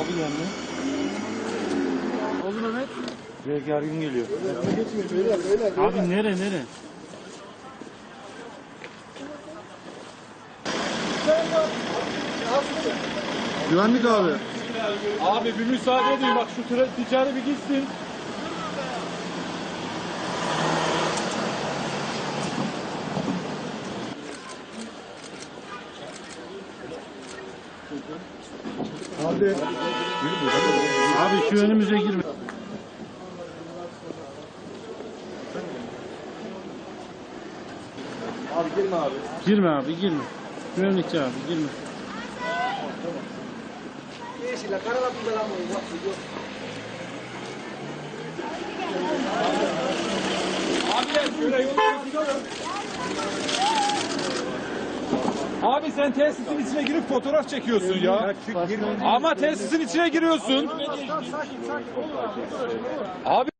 abi geldi. Oldu Mehmet. Buraya gergin geliyor. Abi nere nere? Güvenlik abi. Abi bir müsaade edin bak şu ticari bir gitsin. Abi. Abi şu önümüze girme. Abi girme abi. Girme abi girme. Güvenlikçi abi girme. Abiler şöyle yolları tutalım. Abi sen tesisin içine girip fotoğraf çekiyorsun ya. Ama tesisin içine giriyorsun. Abi